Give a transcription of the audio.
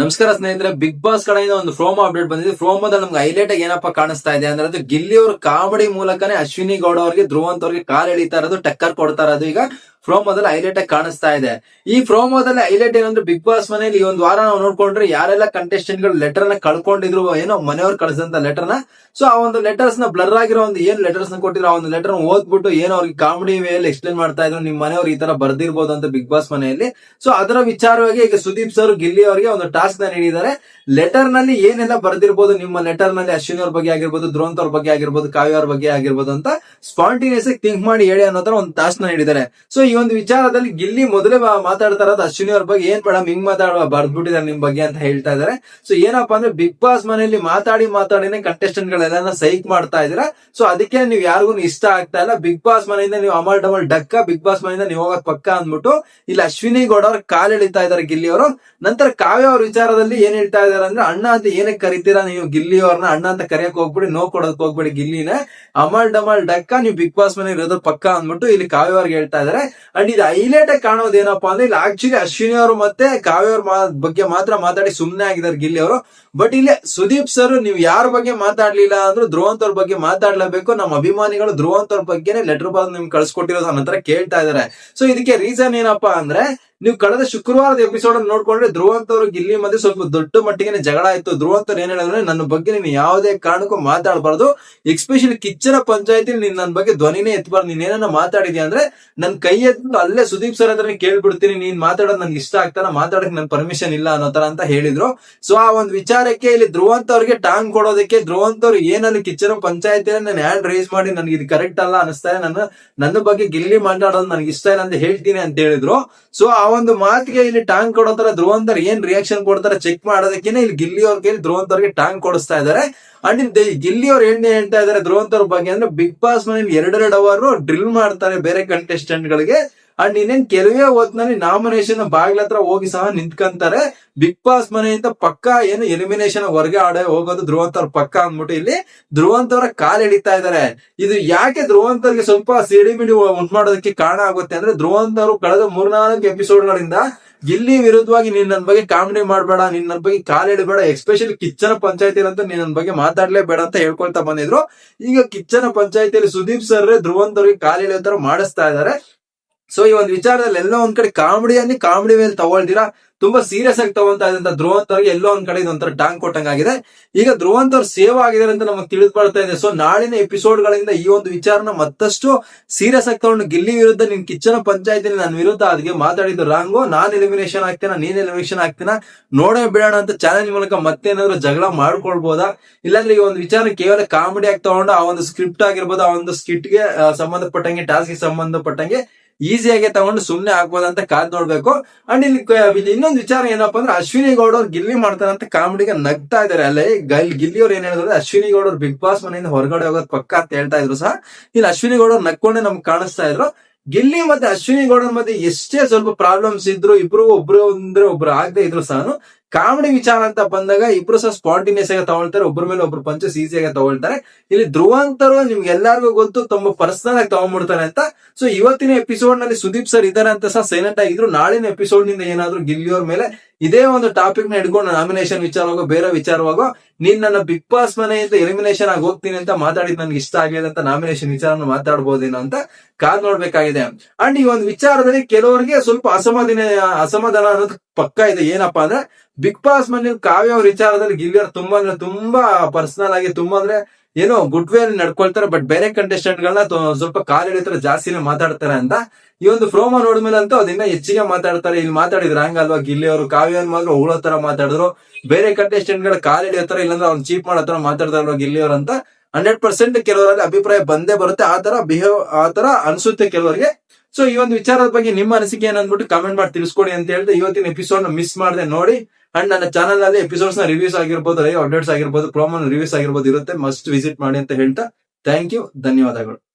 ನಮಸ್ಕಾರ ಸ್ನೇಹಿತರೆ big boss ಕಡೆಯಿಂದ ಒಂದು ಫ್ರೋಮೋ ಅಪ್ಡೇಟ್ ಬಂದಿದೆ. ಫ್ರೋಮೋದಲ್ಲಿ ನಮ್ಗೆ ಹೈಲೈಟ್ ಆಗಿ ಏನಪ್ಪಾ ಕಾಣಿಸ್ತಾ ಇದೆ ಅಂದ್ರೆ ಅದು ಗಿಲ್ಲಿ ಅವ್ರ ಕಾಮಿಡಿ ಮೂಲಕನೇ ಅಶ್ವಿನಿ ಗೌಡ ಅವರಿಗೆ, ಧ್ರುವಂತ್ ಅವ್ರಿಗೆ ಕಾಲ್ ಎಳಿತಾ ಇರೋದು, ಟಕ್ಕರ್ ಕೊಡ್ತಾ ಇರೋದು. ಈಗ ಫ್ರೋಮೋದಲ್ಲಿ ಹೈಲೈಟ್ ಆಗಿ ಕಾಣಿಸ್ತಾ ಇದೆ. ಈ ಪ್ರೋಮೋದಲ್ಲಿ ಹೈಲೈಟ್ ಏನಂದ್ರೆ ಬಿಗ್ ಬಾಸ್ ಮನೆಯಲ್ಲಿ ಈ ಒಂದು ವಾರ ನಾವು ನೋಡ್ಕೊಂಡ್ರೆ ಯಾರೆಲ್ಲ ಕಂಟೆಸ್ಟೆಂಟ್ಗಳು ಲೆಟರ್ನ ಕಳ್ಕೊಂಡಿದ್ರು ಏನೋ ಮನೆಯವ್ರು ಕಳಿಸಿದಂತ ಲೆಟರ್ನ. ಸೊ ಆ ಒಂದು ಲೆಟರ್ಸ್ನ ಬ್ಲರ್ ಆಗಿರೋ ಒಂದು ಏನ್ ಲೆಟರ್ಸ್ನ ಕೊಟ್ಟಿರೋ ಆ ಒಂದು ಲೆಟರ್ ಓದ್ಬಿಟ್ಟು ಏನೋ ಅವ್ರಿಗೆ ಕಾಮಿಡಿ ವೇಲ್ ಎಕ್ಸ್ಪ್ಲೇನ್ ಮಾಡ್ತಾ ಇದ್ರು, ನಿಮ್ ಮನೆಯವ್ರು ಈ ತರ ಬರ್ದಿರ್ಬೋದು ಅಂತ ಬಿಗ್ ಬಾಸ್ ಮನೆಯಲ್ಲಿ. ಸೊ ಅದರ ವಿಚಾರವಾಗಿ ಈಗ ಸುದೀಪ್ ಸರ್ ಗಿಲ್ಲಿ ಅವರಿಗೆ ಒಂದು ಟಾಸ್ಕ್ನ ನೀಡಿದ್ದಾರೆ. ಲೆಟರ್ನಲ್ಲಿ ಏನೆಲ್ಲ ಬರ್ದಿರ್ಬೋದು, ನಿಮ್ಮ ಲೆಟರ್ನಲ್ಲಿ ಅಶ್ವಿನಿ ಅವ್ರ ಬಗ್ಗೆ ಆಗಿರ್ಬೋದು, ಧ್ರುವಂತ್ ಅವ್ರ ಬಗ್ಗೆ ಆಗಿರ್ಬೋದು, ಕಾವ್ಯ ಅವ್ರ ಬಗ್ಗೆ ಆಗಿರ್ಬೋದು ಅಂತ ಸ್ಪಾಂಟಿನಿಯಸ್ ಥಿಂಕ್ ಮಾಡಿ ಹೇಳಿ ಅನ್ನೋ ತರ ಒಂದು ಟಾಸ್ಕ್ನ ನೀಡಿದ್ದಾರೆ. ಸೊ ಈ ಒಂದು ವಿಚಾರದಲ್ಲಿ ಗಿಲ್ಲಿ ಮೊದಲೇ ಮಾತಾಡ್ತಾ ಇರೋದು ಅಶ್ವಿನಿ ಅವ್ರ ಬಗ್ಗೆ. ಏನ್ ಮೇಡಮ್ ಹಿಂಗ್ ಮಾತಾಡುವ, ಬರ್ದ್ಬಿಟ್ಟಿದ್ದಾರೆ ನಿಮ್ ಬಗ್ಗೆ ಅಂತ ಹೇಳ್ತಾ ಇದಾರೆ ಸೊ ಏನಪ್ಪಾ ಅಂದ್ರೆ ಬಿಗ್ ಬಾಸ್ ಮನೆಯಲ್ಲಿ ಮಾತಾಡಿ ಮಾತಾಡಿನೇ ಕಂಟೆಸ್ಟೆಂಟ್ ಗಳೆಲ್ಲ ಸೈಕ್ ಮಾಡ್ತಾ ಇದೀರಾ ಸೊ ಅದಕ್ಕೆ ನೀವು ಯಾರಿಗೂ ಇಷ್ಟ ಆಗ್ತಾ ಇಲ್ಲ. ಬಿಗ್ ಬಾಸ್ ಮನೆಯಿಂದ ನೀವು ಅಮಲ್ ಡಮಲ್ ಡಕ್ಕ ಬಿಗ್ ಬಾಸ್ ಮನೆಯಿಂದ ನೀವು ಹೋಗೋದ್ ಪಕ್ಕ ಅಂದ್ಬಿಟ್ಟು, ಇಲ್ಲಿ ಅಶ್ವಿನಿ ಗೌಡ ಅವ್ರ ಕಾಲ್ ಎಳಿತಾ ಇದಾರೆ ಗಿಲ್ಲಿ ಅವರು. ನಂತರ ಕಾವ್ಯ ಅವ್ರ ವಿಚಾರದಲ್ಲಿ ಏನ್ ಹೇಳ್ತಾ ಇದಾರೆ ಅಂದ್ರೆ, ಅಣ್ಣ ಅಂತ ಏನಕ್ಕೆ ಕರಿತೀರಾ ನೀವು ಗಿಲ್ಲಿ ಅವ್ರನ್ನ ಅಣ್ಣ ಅಂತ ಕರೆಯಕ್ ಹೋಗ್ಬಿಡಿ ನೋ ಕೊಡೋದಕ್ ಹೋಗ್ಬಿಡಿ ಗಿಲ್ಲಿನ. ಅಮಲ್ ಡಮಲ್ ಡಕ್ಕ, ನೀವು ಬಿಗ್ ಬಾಸ್ ಮನೆ ಇರೋದು ಪಕ್ಕ ಅಂದ್ಬಿಟ್ಟು ಇಲ್ಲಿ ಕಾವ್ಯ ಅವ್ರಿಗೆ ಹೇಳ್ತಾ ಇದಾರೆ ಅಂಡ್ ಇದು ಹೈಲೈಟ್ ಆಗಿ ಕಾಣೋದು ಏನಪ್ಪಾ ಅಂದ್ರೆ ಇಲ್ಲಿ ಆಕ್ಚುಲಿ ಅಶ್ವಿನಿ ಅವರು ಮತ್ತೆ ಕಾವ್ಯ ಅವ್ರ ಬಗ್ಗೆ ಮಾತ್ರ ಮಾತಾಡಿ ಸುಮ್ನೆ ಆಗಿದ್ದಾರೆ ಗಿಲ್ಲಿ ಅವರು. ಬಟ್ ಇಲ್ಲಿ ಸುದೀಪ್ ಸರ್ ನೀವು ಯಾರ ಬಗ್ಗೆ ಮಾತಾಡ್ಲಿಲ್ಲ ಅಂದ್ರೂ ಧ್ರುವಂತ್ ಅವ್ರ ಬಗ್ಗೆ ಮಾತಾಡ್ಲೇಬೇಕು. ನಮ್ಮ ಅಭಿಮಾನಿಗಳು ಧ್ರುವಂತ್ ಅವ್ರ ಬಗ್ಗೆನೇ ಲೆಟರ್ ಬಾಲ್ ನಿಮ್ಗೆ ಕಳ್ಸಿಕೊಟ್ಟಿರೋದು ಹತ್ರ ಕೇಳ್ತಾ ಇದಾರೆ. ಸೊ ಇದಕ್ಕೆ ರೀಸನ್ ಏನಪ್ಪಾ ಅಂದ್ರೆ ನೀವು ಕಳೆದ ಶುಕ್ರವಾರದ ಎಪಿಸೋಡ್ ಅನ್ನು ನೋಡ್ಕೊಂಡ್ರೆ ಧ್ರುವಂತ ಅವರು ಗಿಲ್ಲಿ ಮಧ್ಯೆ ಸ್ವಲ್ಪ ದೊಡ್ಡ ಮಟ್ಟಿಗೆ ಜಗಳ ಆಯ್ತು. ಧ್ರುವಂತವ್ರು ಏನ್ ಹೇಳಿದ್ರೆ ನನ್ನ ಬಗ್ಗೆ ನೀನು ಯಾವುದೇ ಕಾರಣಕ್ಕೂ ಮಾತಾಡಬಾರ್ದು. ಎಕ್ಸ್ಪೆಷಲಿ ಕಿಚ್ಚನ ಪಂಚಾಯತಿ ನೀನ್ ನನ್ನ ಬಗ್ಗೆ ಧ್ವನಿನೇ ಎತ್ಬಾರ್ದು. ನೀನ್ ಏನನ್ನ ಮಾತಾಡಿದ್ಯಾ ಅಂದ್ರೆ, ನನ್ ಕೈ ಎದ್ದು ಅಲ್ಲೇ ಸುದೀಪ್ ಸರ್ ಹತ್ರ ಕೇಳ್ಬಿಡ್ತೀನಿ. ನೀನ್ ಮಾತಾಡೋದು ನನ್ಗೆ ಇಷ್ಟ ಆಗ್ತಾನ, ಮಾತಾಡಕ್ ನನ್ ಪರ್ಮಿಷನ್ ಇಲ್ಲ ಅನ್ನೋ ತರ ಅಂತ ಹೇಳಿದ್ರು. ಸೊ ಆ ಒಂದು ವಿಚಾರಕ್ಕೆ ಇಲ್ಲಿ ಧ್ರುವಂತ ಅವ್ರಿಗೆ ಟಾಂಗ್ ಕೊಡೋದಕ್ಕೆ ಧ್ರುವಂತ ಅವ್ರು ಏನಲ್ಲಿ ಕಿಚ್ಚನ ಪಂಚಾಯತಿ ನಾನು ಹ್ಯಾಂಡ್ ರೈಸ್ ಮಾಡಿ, ನನ್ಗೆ ಇದು ಕರೆಕ್ಟ್ ಅಲ್ಲ ಅನಿಸ್ತಾರೆ ನನ್ನ ನನ್ನ ಬಗ್ಗೆ ಗಿಲ್ಲಿ ಮಾತಾಡೋದು ನನ್ಗೆ ಇಷ್ಟ ಇಲ್ಲ ಅಂತ ಹೇಳ್ತೀನಿ ಅಂತ ಹೇಳಿದ್ರು. ಸೊ ಆ ಒಂದು ಮಾತಿಗೆ ಇಲ್ಲಿ ಟಾಂಗ್ ಕೊಡೋ ತರ ಧ್ರುವಂತ್ ಏನ್ ರಿಯಾಕ್ಷನ್ ಕೊಡ್ತಾರೆ ಚೆಕ್ ಮಾಡೋದಕ್ಕೆ ಇಲ್ಲಿ ಗಿಲ್ಲಿ ಅವ್ರ ಕೈಲಿ ಧ್ರುವಂತರ್ಗೆ ಟಾಂಗ್ ಕೊಡಿಸ್ತಾ ಇದಾರೆ. ಅಂಡ್ ಗಿಲ್ಲಿ ಅವ್ರು ಏನ್ ಹೇಳ್ತಾ ಇದಾರೆ ಧ್ರುವಂತರ್ ಬಗ್ಗೆ ಅಂದ್ರೆ ಬಿಗ್ ಬಾಸ್ ಮನೇಲಿ ಎರಡೆರಡು ಅವರ್ ಡ್ರಿಲ್ ಮಾಡ್ತಾರೆ ಬೇರೆ ಕಂಟೆಸ್ಟೆಂಟ್ ಗಳಿಗೆ. ಅಂಡ್ ಇನ್ನೇನ್ ಕೆಲವೇ ಹೊತ್ನಲ್ಲಿ ನಾಮಿನೇಷನ್ ಬಾಗಿಲತ್ರ ಹೋಗಿ ಸಹ ನಿಂತ್ಕಂತಾರೆ. ಬಿಗ್ ಬಾಸ್ ಮನೆಯಿಂದ ಪಕ್ಕ ಏನು ಎಲಿಮಿನೇಷನ್ ಹೊರಗೆ ಆಡೇ ಹೋಗೋದು ಧ್ರುವಂತ್ ಅವ್ರ ಪಕ್ಕ ಅಂದ್ಬಿಟ್ಟು ಇಲ್ಲಿ ಧ್ರುವಂತವರ ಅವರ ಕಾಲ್ ಎಳಿತಾ ಇದಾರೆ. ಇದು ಯಾಕೆ ಧ್ರುವಂತರಿಗೆ ಸ್ವಲ್ಪ ಸಿಡಿಮಿಡಿ ಉಂಟು ಮಾಡೋದಕ್ಕೆ ಕಾರಣ ಆಗುತ್ತೆ ಅಂದ್ರೆ ಧ್ರುವಂತ್ ಅವರು ಕಳೆದ ಮೂರ್ನಾಲ್ಕು ಎಪಿಸೋಡ್ ಗಳಿಂದ ಇಲ್ಲಿ ವಿರುದ್ಧವಾಗಿ ನೀನ್ ನನ್ ಬಗ್ಗೆ ಕಾಮಿಡಿ ಮಾಡ್ಬೇಡ, ನಿನ್ ನನ್ ಬಗ್ಗೆ ಕಾಲ್ ಎಳಿಬೇಡ ಎಸ್ಪೆಷಲಿ ಕಿಚ್ಚನ ಪಂಚಾಯತಿ ಅಂತ ನೀನ್ ನನ್ ಬಗ್ಗೆ ಮಾತಾಡ್ಲೇಬೇಡ ಅಂತ ಹೇಳ್ಕೊಳ್ತಾ ಬಂದಿದ್ರು. ಈಗ ಕಿಚ್ಚನ ಪಂಚಾಯತಿಯಲ್ಲಿ ಸುದೀಪ್ ಸರ್ ಧ್ರುವಂತ್ ಅವ್ರಿಗೆ ಕಾಲ್ ಎಳೆಯೋ ತರ ಮಾಡಿಸ್ತಾ ಇದಾರೆ. ಸೊ ಈ ಒಂದು ವಿಚಾರದಲ್ಲಿ ಎಲ್ಲೋ ಒಂದ್ ಕಡೆ ಕಾಮಿಡಿಯನ್ನೇ ಕಾಮಿಡಿ ಮೇಲೆ ತಗೊಳ್ತೀರಾ? ತುಂಬಾ ಸೀರಿಯಸ್ ಆಗಿ ತಗೊಂತ ಇದ್ದಂತ ಧ್ರುವಂತ್ ಅವ್ರಿಗೆ ಎಲ್ಲೋ ಒಂದ್ ಕಡೆ ಇದೊಂಥರ ಟಾಂಗ್ ಕೊಟ್ಟಂಗಾಗಿದೆ. ಈಗ ಧ್ರುವಂತ್ ಅವ್ರು ಸೇವ್ ಆಗಿದ್ದಾರೆ ಅಂತ ನಮಗೆ ತಿಳಿದು ಬರ್ತಾ ಇದೆ. ಸೊ ನಾಳಿನ ಎಪಿಸೋಡ್ ಗಳಿಂದ ಈ ಒಂದು ವಿಚಾರನ ಮತ್ತಷ್ಟು ಸೀರಿಯಸ್ ಆಗಿ ತಗೊಂಡು ಗಿಲ್ಲಿ ವಿರುದ್ಧ ನಿನ್ ಕಿಚ್ಚನ ಪಂಚಾಯತಿ ನನ್ನ ವಿರುದ್ಧ ಅದಕ್ಕೆ ಮಾತಾಡಿದ್ದು ರಾಂಗು ನಾನ್ ಎಲಿಮಿನೇಷನ್ ಆಗ್ತೀನ? ನೀನ್ ಎಲಿಮಿನೇಷನ್ ಆಗ್ತೀನ? ನೋಡೇ ಬಿಡೋಣ ಅಂತ ಚಾಲೆಂಜ್ ಮೂಲಕ ಮತ್ತೇನಾದ್ರು ಜಗಳ ಮಾಡ್ಕೊಳ್ಬೋದಾ? ಇಲ್ಲಾಂದ್ರೆ ಈ ಒಂದು ವಿಚಾರ ಕೇವಲ ಕಾಮಿಡಿ ಆಗಿ ತಗೊಂಡು ಆ ಒಂದು ಸ್ಕ್ರಿಪ್ಟ್ ಆಗಿರ್ಬೋದು, ಆ ಒಂದು ಸ್ಕಿಟ್ಗೆ ಗೆ ಸಂಬಂಧಪಟ್ಟಂಗೆ ಟಾಸ್ಕ್ಗೆ ಸಂಬಂಧಪಟ್ಟಂಗೆ ಈಸಿಯಾಗಿ ತಗೊಂಡು ಸುಮ್ನೆ ಆಗ್ಬೋದಂತ ಕಾದ್ ನೋಡ್ಬೇಕು. ಅಂಡ್ ಇಲ್ಲಿ ಇನ್ನೊಂದು ವಿಚಾರ ಏನಪ್ಪಾ ಅಂದ್ರೆ ಅಶ್ವಿನಿ ಗೌಡ ಅವ್ರು ಗಿಲ್ಲಿ ಮಾಡ್ತಾರಂತ ಕಾಮಿಡಿಗೆ ನಗ್ತಾ ಇದಾರೆ ಅಲ್ಲೇ ಗಲ್ ಗಿಲ್ಲಿ ಅವ್ರು ಏನ್ ಹೇಳಿದ್ರು? ಅಶ್ವಿನಿ ಗೌಡ ಅವ್ರು ಬಿಗ್ ಬಾಸ್ ಮನೆಯಿಂದ ಹೊರಗಡೆ ಹೋಗೋದ್ ಪಕ್ಕ ಅಂತ ಹೇಳ್ತಾ ಇದ್ರು ಸಹ. ಇಲ್ಲಿ ಅಶ್ವಿನಿ ಗೌಡ ಅವ್ರು ನಕ್ಕೊಂಡೆ ನಮ್ಗೆ ಕಾಣಿಸ್ತಾ ಇದ್ರು. ಗಿಲ್ಲಿ ಮತ್ತೆ ಅಶ್ವಿನಿ ಗೌಡರ ಮಧ್ಯೆ ಎಷ್ಟೇ ಸ್ವಲ್ಪ ಪ್ರಾಬ್ಲಮ್ಸ್ ಇದ್ರು ಇಬ್ರು ಒಬ್ರು ಅಂದ್ರೆ ಒಬ್ರು ಆಗದೆ ಇದ್ರು ಸಹ ಕಾಮಿಡಿ ವಿಚಾರ ಅಂತ ಬಂದಾಗ ಇಬ್ರು ಸಹ ಸ್ಪಾಂಟಿನಿಯಸ್ ಆಗಿ ತಗೊಳ್ತಾರೆ ಒಬ್ಬರ ಮೇಲೆ ಒಬ್ರು ಪಂಚಸ್ ಈಸಿಯಾಗಿ ತಗೊಳ್ತಾರೆ. ಇಲ್ಲಿ ಧ್ರುವಂತರು ನಿಮ್ಗೆ ಎಲ್ಲರಿಗೂ ಗೊತ್ತು, ತುಂಬ ಪರ್ಸನಲ್ ಆಗಿ ತಗೊಂಡ್ಬಿಡ್ತಾರೆ ಅಂತ. ಸೊ ಇವತ್ತಿನ ಎಪಿಸೋಡ್ನಲ್ಲಿ ಸುದೀಪ್ ಸರ್ ಇದಾರೆ ಅಂತ ಸಹ ಸೈಲೆಂಟ್ ಆಗಿದ್ರು. ನಾಳಿನ ಎಪಿಸೋಡ್ನಿಂದ ಏನಾದ್ರು ಗಿಲ್ಲಿಯವ್ರ ಮೇಲೆ ಇದೇ ಒಂದು ಟಾಪಿಕ್ನ ಹಿಡ್ಕೊಂಡು ನಾಮಿನೇಷನ್ ವಿಚಾರವಾಗೋ, ಬೇರೆ ವಿಚಾರವಾಗೋ, ನೀನ್ ನನ್ನ ಬಿಗ್ ಬಾಸ್ ಮನೆಯಿಂದ ಎಲಿಮಿನೇಷನ್ ಆಗಿ ಹೋಗ್ತೀನಿ ಅಂತ ಮಾತಾಡಿದ್ ನನ್ಗೆ ಇಷ್ಟ ಆಗಿದೆ ಅಂತ ನಾಮಿನೇಷನ್ ವಿಚಾರನ ಮಾತಾಡ್ಬೋದೇನೋ ಅಂತ ಕಾದ್ ನೋಡ್ಬೇಕಾಗಿದೆ. ಅಂಡ್ ಈ ಒಂದು ವಿಚಾರದಲ್ಲಿ ಕೆಲವರಿಗೆ ಸ್ವಲ್ಪ ಅಸಮಾಧಾನ ಅಸಮಾಧಾನ ಅನ್ನೋದು ಪಕ್ಕ ಇದೆ. ಏನಪ್ಪಾ ಅಂದ್ರೆ ಬಿಗ್ ಬಾಸ್ ಮನೆ ಕಾವ್ಯ ವಿಚಾರದಲ್ಲಿ ಗಿಲ್ಲಿಯರ್ ತುಂಬಾ ಅಂದ್ರೆ ತುಂಬಾ ಪರ್ಸನಲ್ ಆಗಿ ತುಂಬಾ ಅಂದ್ರೆ ಏನೋ ಗುಡ್ ವೇ ನಡ್ಕೊಳ್ತಾರೆ ಬಟ್ ಬೇರೆ ಕಂಟೆಸ್ಟೆಂಟ್ ಗಳನ್ನ ಸ್ವಲ್ಪ ಕಾಲ್ ಎಳಿತಾರೆ, ಜಾಸ್ತಿನೇ ಮಾತಾಡ್ತಾರೆ ಅಂತ. ಈ ಒಂದು ಪ್ರೋಮೋ ನೋಡಿದ್ಮೇಲೆ ಅಂತೂ ಅದನ್ನ ಹೆಚ್ಚಿಗೆ ಮಾತಾಡ್ತಾರೆ. ಇಲ್ಲಿ ಮಾತಾಡಿದ್ರೆ ಹಂಗಲ್ವಾ ಗಿಲ್ಲಿ ಅವರು ಕಾವ್ಯ ಮಾತ್ರ ಉಳೋ ತರ ಮಾತಾಡಿದ್ರು. ಬೇರೆ ಕಂಟೆಸ್ಟೆಂಟ್ಗಳ ಕಾಲ್ ಹಿಡಿಯೋತರ ತರ ಇಲ್ಲಾಂದ್ರೆ ಅವ್ನು ಚೀಪ್ ಮಾಡೋ ತರ ಮಾತಾಡ್ತಾರಲ್ವಾ ಗಿಲ್ಲಿ ಅವ್ರು ಅಂತ. ಹಂಡ್ರೆಡ್ ಪರ್ಸೆಂಟ್ ಕೆಲವರಲ್ಲಿ ಅಭಿಪ್ರಾಯ ಬಂದೇ ಬರುತ್ತೆ. ಆ ತರ ಬಿಹೇವ್, ಆ ತರ ಅನ್ಸುತ್ತೆ ಕೆಲವರಿಗೆ. ಸೊ ಈ ಒಂದು ವಿಚಾರದ ಬಗ್ಗೆ ನಿಮ್ಮ ಅನಿಸಿಕೆ ಏನಂದ್ಬಿಟ್ಟು ಕಮೆಂಟ್ ಮಾಡಿ ತಿಳಿಸ್ಕೊಡಿ ಅಂತ ಹೇಳ್ದೆ. ಇವತ್ತಿನ ಎಪಿಸೋಡ್ ಮಿಸ್ ಮಾಡದೆ ನೋಡಿ. ಅಂಡ್ ನನ್ನ ಚಾನಲ್ ಅಲ್ಲಿ ಎಪಿಸೋಡ್ಸ್ನ ರಿವ್ಯೂಸ್ ಆಗಿರ್ಬೋದು ಲೈವ್ ಅಪ್ಡೇಟ್ಸ್ ಆಗಿರ್ಬೋದು ಪ್ರೋಮೋ ರಿವ್ಯೂಸ್ ಆಗಿರ್ಬೋದು ಇರುತ್ತೆ. ಮಸ್ಟ್ ವಿಸಿಟ್ ಮಾಡಿ ಅಂತ ಹೇಳ್ತಾ. ಥ್ಯಾಂಕ್ ಯು ಧನ್ಯವಾದಗಳು.